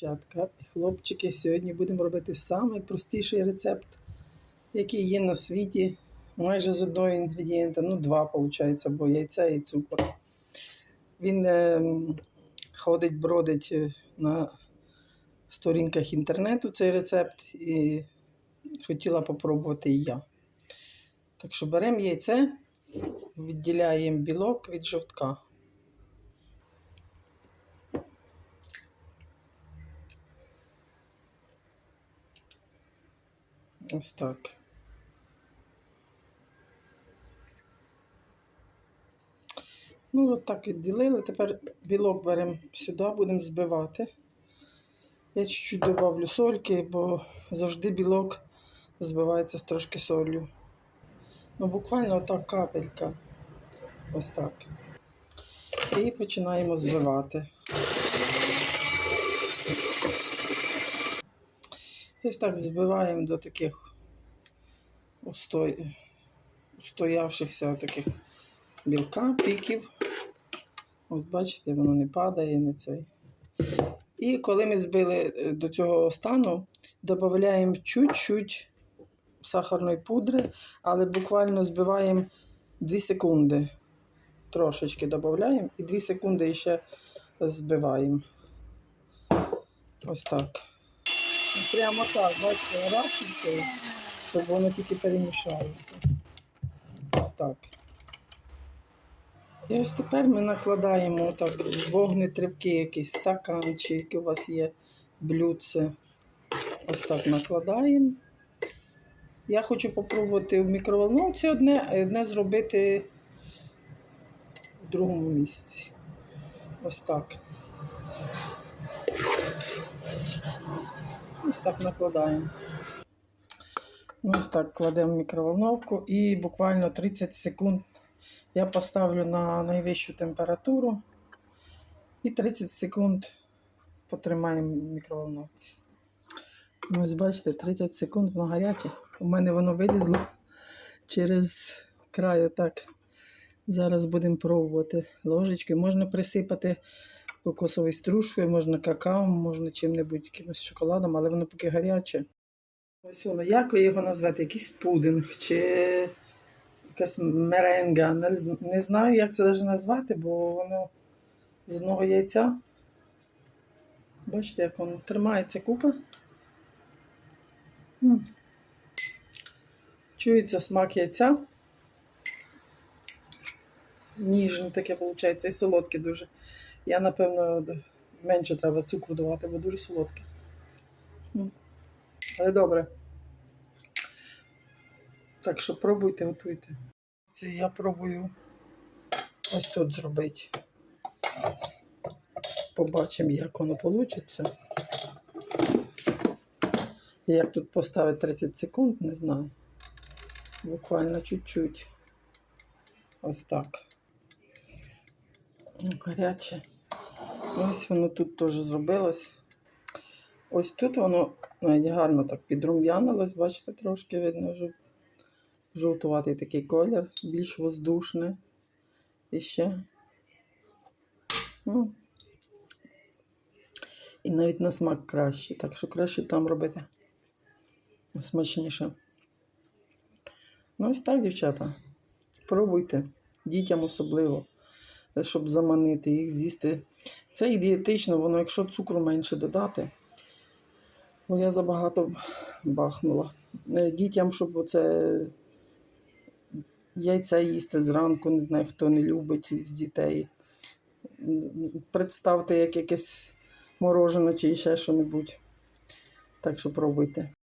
Дівчатка і хлопчики, сьогодні будемо робити найпростіший рецепт, який є на світі. Майже з одного інгредієнта, ну два, виходить, бо яйця і цукор. Він е, ходить, бродить е, на сторінках інтернету цей рецепт і хотіла попробувати і я. Так що беремо яйце, відділяємо білок від жовтка. Ось так. Ну, от так відділили. Тепер білок беремо сюди, будемо збивати. Я чуть-чуть добавлю сольки, бо завжди білок збивається з трошки солью. Ну, буквально отак капелька. Ось так. І починаємо збивати. Ось так збиваємо до таких устой... устоявшихся таких білка, піків. Ось бачите, воно не падає, не цей. І коли ми збили е, до цього стану, додаємо чуть-чуть сахарної пудри, але буквально збиваємо 2 секунди. Трошечки додаємо і 2 секунди ще збиваємо. Ось так. Прямо так, бачите, рашенькою, щоб воно тільки перемішалося. Ось так. І ось тепер ми накладаємо так вогнетривки, стакан, чи яке у вас є блюдце. Ось так накладаємо. Я хочу попробувати в мікроволновці одне, одне зробити в другому місці. Ось так. Ось так накладаємо. Ось так кладемо мікроволновку і буквально 30 секунд я поставлю на найвищу температуру і 30 секунд потримаємо в мікроволновці. Ось бачите, 30 секунд воно гаряче. У мене воно вилізло через край отак. Зараз будемо пробувати ложечки. Можна присипати кокосовою стружкою, можна какао, можна чим-небудь якимось шоколадом, але воно поки гаряче. Ось воно, як ви його назвете? Якийсь пудинг чи якась меренга. Не, знаю, як це навіть назвати, бо воно з одного яйця. Бачите, як воно тримається купа. Чується смак яйця. Ніжне таке виходить, і солодке дуже. Я, напевно, менше треба цукру давати, бо дуже солодке. Але добре. Так що пробуйте, готуйте. Це я пробую ось тут зробити. Побачимо, як воно вийде. Як тут поставити 30 секунд, не знаю. Буквально чуть-чуть. Ось так. Ну, Гаряче. Ось воно тут теж зробилось. Ось тут воно навіть гарно так підрум'янилось, бачите, трошки видно жов... жовтуватий такий колір, більш воздушне. І ще. Ну. І навіть на смак краще. Так що краще там робити смачніше. Ну, ось так, дівчата. Пробуйте. Дітям особливо, щоб заманити їх з'їсти. Це і дієтично, воно, якщо цукру менше додати. Бо я забагато бахнула. Е, Дітям, щоб оце яйця їсти зранку, не знаю, хто не любить з дітей. Представте, як якесь морожене чи ще що-небудь. Так що пробуйте.